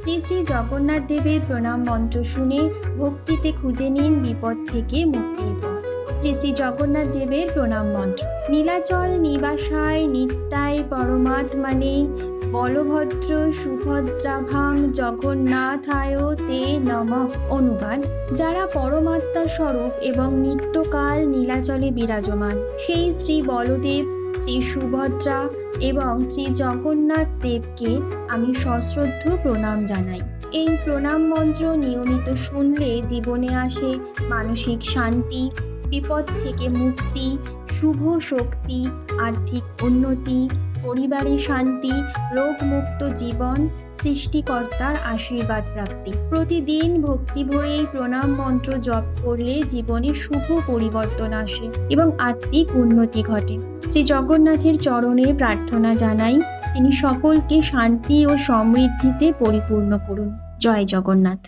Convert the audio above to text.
শ্রী শ্রী জগন্নাথ দেবের প্রণাম মন্ত্র শুনে ভক্তিতে খুঁজে নিন বিপদ থেকে মুক্তির পথ। শ্রী শ্রী জগন্নাথ দেবের প্রণাম মন্ত্র। নীলাচল নিবাসায় নিত্যায় পরমাত্মানে বলভদ্র সুভদ্রাভাং জগন্নাথায় তে নম অনুবাদ। যারা পরমাত্মা স্বরূপ এবং নিত্যকাল নীলাচলে বিরাজমান, সেই শ্রী বলদেব শ্রী সুভদ্রা এবং শ্রী জগন্নাথ দেবকে আমি সশ্রদ্ধ প্রণাম জানাই। এই প্রণাম মন্ত্র নিয়মিত শুনলে জীবনে আসে মানসিক শান্তি, বিপদ থেকে মুক্তি, শুভ শক্তি, আর্থিক উন্নতি পরিবারে শান্তি, রোগমুক্ত জীবন, সৃষ্টিকর্তার আশীর্বাদ প্রাপ্তি। প্রতিদিন ভক্তি ভরে এই প্রণাম মন্ত্র জপ করলে জীবনে শুভ পরিবর্তন আসে এবং আত্মিক উন্নতি ঘটে। শ্রী জগন্নাথের চরণে প্রার্থনা জানাই, তিনি সকলকে শান্তি ও সমৃদ্ধিতে পরিপূর্ণ করুন। জয় জগন্নাথ।